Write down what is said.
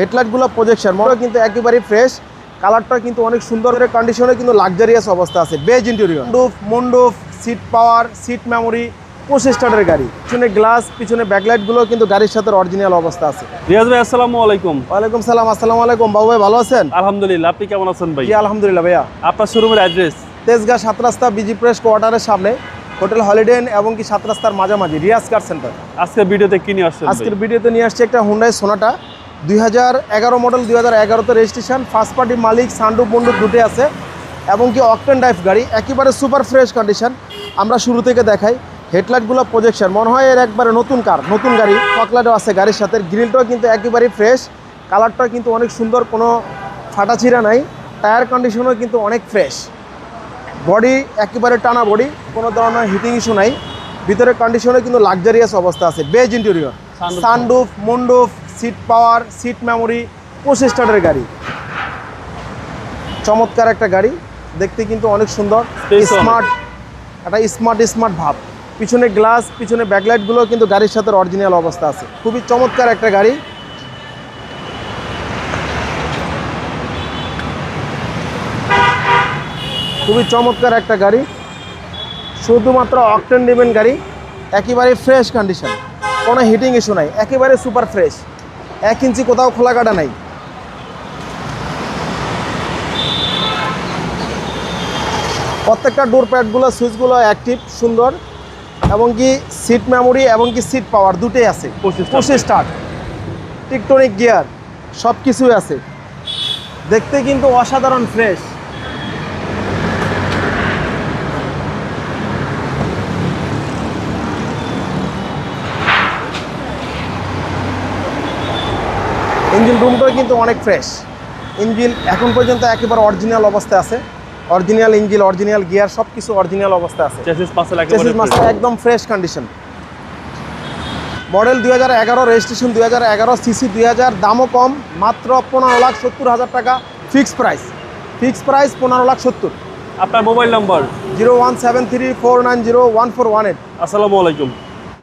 হেডলাইটগুলো projection মনে কিন্তু একেবারেই ফ্রেশ কালারটা কিন্তু অনেক সুন্দর কন্ডিশনে কিন্তু লাক্সারিয়াস অবস্থা আছে। Beige interior moonroof moonroof seat power seat memory পঁচিশ স্টার্টের গাড়ি। পিছনে গ্লাস পিছনে ব্যাকলাইটগুলো কিন্তু গাড়ির সাথে অরিজিনাল অবস্থা আছে। রিয়াজ ভাই আসসালামু আলাইকুম। ওয়ালাইকুম সালাম আসসালামু আলাইকুম। বাবু ভাই ভালো আছেন? আলহামদুলিল্লাহ আপনি কেমন আছেন ভাই? আলহামদুলিল্লাহ ভাইয়া। আপনার শোরুমের অ্যাড্রেস তেজগাঁ সাত রাস্তা বিজি প্রেস কোয়ার্টারের সামনে হোটেল হলিডে ইন এবং কি সাত রাস্তার মাঝামাঝি রিয়াজ কার সেন্টার। আজকে ভিডিওতে কি নিয়ে আসছেন আজকের ভিডিওতে নিয়ে আসছে একটা হুন্ডাই সোনাটা দুই হাজার এগারো মডেল দুই হাজার এগারোতে রেজিস্ট্রেশন ফার্স্ট পার্টি মালিক সান্ডুপ বন্ডুপ দুটো আছে এবং কি অকটেন ড্রাইভ গাড়ি একেবারে সুপার ফ্রেশ কন্ডিশন আমরা শুরু থেকে দেখাই হেডলাইটগুলো প্রজেকশন মনে হয় এর একবারে নতুন কার নতুন গাড়ি ফকলাইটও আছে গাড়ির সাথে গ্রিলটাও কিন্তু একেবারেই ফ্রেশ কালারটাও কিন্তু অনেক সুন্দর কোনো ফাটাছিরা নাই টায়ার কন্ডিশনও কিন্তু অনেক ফ্রেশ বডি একেবারে টানা বডি কোনো ধরনের হিটিং ইস্যু নাই ভিতরের কন্ডিশনে কিন্তু লাক্সারিয়াস অবস্থা আছে beige interior. Sunroof moonroof seat power seat memory পঁচিশ স্টার্টের গাড়ি। চমৎকার একটা গাড়ি দেখতে কিন্তু অনেক সুন্দর। স্মার্ট একটা স্মার্ট স্মার্ট ভাব। পিছনে গ্লাস পিছনে ব্যাকলাইটগুলো কিন্তু গাড়ির সাথে অরিজিনাল অবস্থা আছে। খুবই চমৎকার একটা গাড়ি। খুবই চমৎকার একটা গাড়ি। শুধুমাত্র অকটেন নেবেন গাড়ি। একেবারে ফ্রেশ কন্ডিশন কোনো হিটিং ইস্যু নাই। একেবারে সুপার ফ্রেশ এক ইঞ্চি কোথাও খোলা কাটা নাই। প্রত্যেকটা ডোর প্যাডগুলো সুইচগুলো অ্যাক্টিভ সুন্দর এবং কি সিট মেমোরি এবং কি সিট পাওয়ার দুটোই আছে। পঁচিশ পঁচিশ স্টার্ট টিকটনিক গিয়ার সব কিছুই আছে। দেখতে কিন্তু অসাধারণ ফ্রেশ ইঞ্জিন রুমটাও কিন্তু অনেক ফ্রেশ ইঞ্জিন এখন পর্যন্ত একেবারে অরিজিনাল অবস্থায় আছে। অরিজিনাল ইঞ্জিন অরিজিনাল গিয়ার সব কিছু অরিজিনাল অবস্থায় আছে। একদম ফ্রেশ কন্ডিশন মডেল দুই হাজার এগারো রেজিস্ট্রেশন দুই হাজার এগারো সিসি দুই হাজার দামও কম মাত্র পনেরো লাখ সত্তর হাজার টাকা ফিক্স প্রাইস ফিক্স প্রাইস পনেরো লাখ সত্তর। আপনার mobile number zero one seven three four nine zero one four one eight. আসসালামু আলাইকুম।